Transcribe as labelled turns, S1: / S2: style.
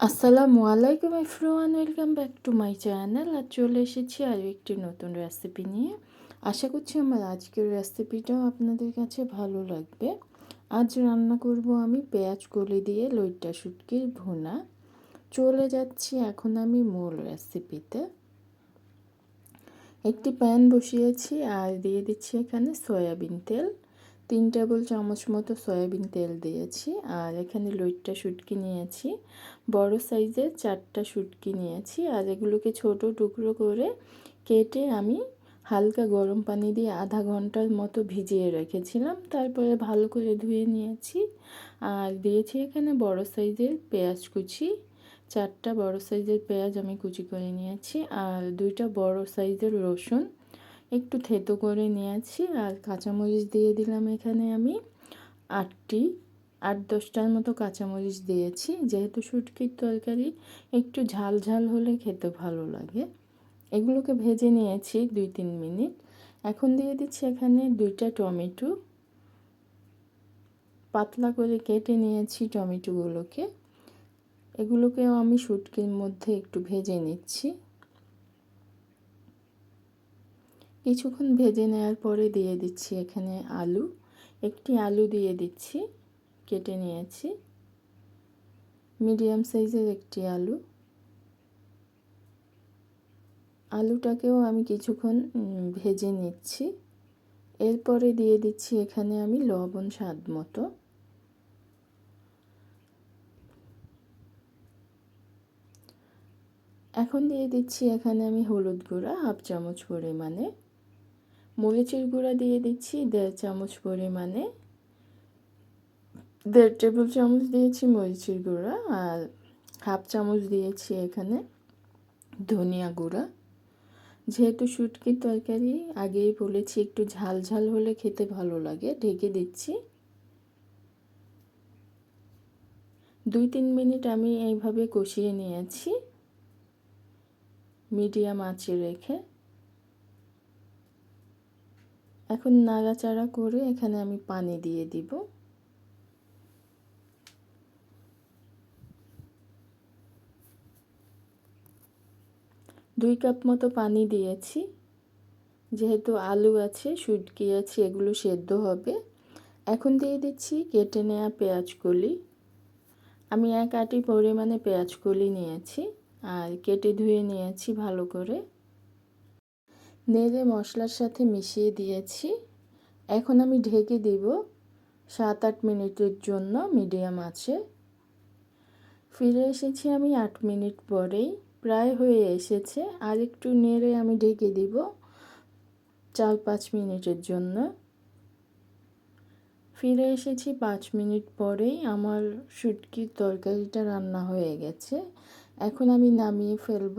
S1: আসসালামু আলাইকুম এফরোয়ান welcome back to my channel. আর চলে এসেছি আরও একটি নতুন রেসিপি নিয়ে। আশা করছি আমার আজকের রেসিপিটাও আপনাদের কাছে ভালো লাগবে। আজ রান্না করব আমি পেঁয়াজ কলি দিয়ে লইট্টা শুটকির ভুনা। চলে যাচ্ছি এখন আমি মূল রেসিপিতে। একটি প্যান বসিয়েছি আর দিয়ে দিচ্ছি এখানে সয়াবিন তেল। তিন টেবিল চামচ মতো সয়াবিন তেল দিয়েছি, আর এখানে লইট্টা শুটকি নিয়েছি, বড় সাইজের চারটা শুটকি নিয়েছি, আর এগুলোকে ছোট টুকরো করে কেটে আমি হালকা গরম পানি দিয়ে আধা ঘণ্টার মতো ভিজিয়ে রেখেছিলাম, তারপরে ভালো করে ধুয়ে নিয়েছি, আর দিয়েছি এখানে বড় সাইজের পেঁয়াজ কুচি, চারটা বড় সাইজের পেঁয়াজ আমি কুচি করে নিয়েছি, আর দুইটা বড় সাইজের রসুন একটু থেতো করে নিয়েছি আর কাঁচামরিচ দিয়ে দিলাম এখানে আমি আটটি, আট দশটার মতো কাঁচামরিচ দিয়েছি। যেহেতু শুটকির তরকারি একটু ঝাল ঝাল হলে খেতে ভালো লাগে। এগুলোকে ভেজে নিয়েছি দুই তিন মিনিট। এখন দিয়ে দিচ্ছি এখানে দুইটা টমেটো। পাতলা করে কেটে নিয়েছি টমেটোগুলোকে। এগুলোকেও আমি শুটকির মধ্যে একটু ভেজে নিচ্ছি। কিছুক্ষণ ভেজে নেওয়ার পরে দিয়ে দিচ্ছি এখানে আলু। একটি আলু দিয়ে দিচ্ছি, কেটে নিয়েছি। মিডিয়াম সাইজের একটি আলু। আলুটাকেও আমি কিছুক্ষণ ভেজে নিচ্ছি। এরপরে দিয়ে দিচ্ছি এখানে আমি লবণ স্বাদ মতো। এখন দিয়ে দিচ্ছি এখানে আমি হলুদ গুঁড়া, হাফ চামচ পরিমাণে। মরিচের গুঁড়া দিয়ে দিচ্ছি দেড় চামচ পরিমাণে। দেড় টেবিল চামচ দিয়েছি মরিচের গুঁড়া আর হাফ চামচ দিয়েছি এখানে ধনিয়া গুঁড়া। যেহেতু শুটকির তরকারি, আগেই বলেছি একটু ঝাল ঝাল হলে খেতে ভালো লাগে, ঢেকে দিচ্ছি। দুই তিন মিনিট আমি এইভাবে কষিয়ে নিয়েছি। মিডিয়াম আঁচে রেখে। এখন নাড়াচাড়া করে এখানে আমি পানি দিয়ে দিব। দুই কাপ মতো পানি দিয়েছি। যেহেতু আলু আছে সুটকি আছে, এগুলো সেদ্ধ হবে। এখন দিয়ে দিচ্ছি কেটে নেওয়া পেঁয়াজ কলি আমি এক আটি পরিমাণে পেঁয়াজ কলি নিয়েছি আর কেটে ধুয়ে নিয়েছি ভালো করে। নেড়ে মশলার সাথে মিশিয়ে দিয়েছি। এখন আমি ঢেকে দিব সাত আট মিনিটের জন্য মিডিয়াম আছে। ফিরে এসেছি আমি আট মিনিট পরেই, প্রায় হয়ে এসেছে। আর একটু নেড়ে আমি ঢেকে দিব চার পাঁচ মিনিটের জন্য। ফিরে এসেছি পাঁচ মিনিট পরেই, আমার শুটকির তরকারিটা রান্না হয়ে গেছে। এখন আমি নামিয়ে ফেলব।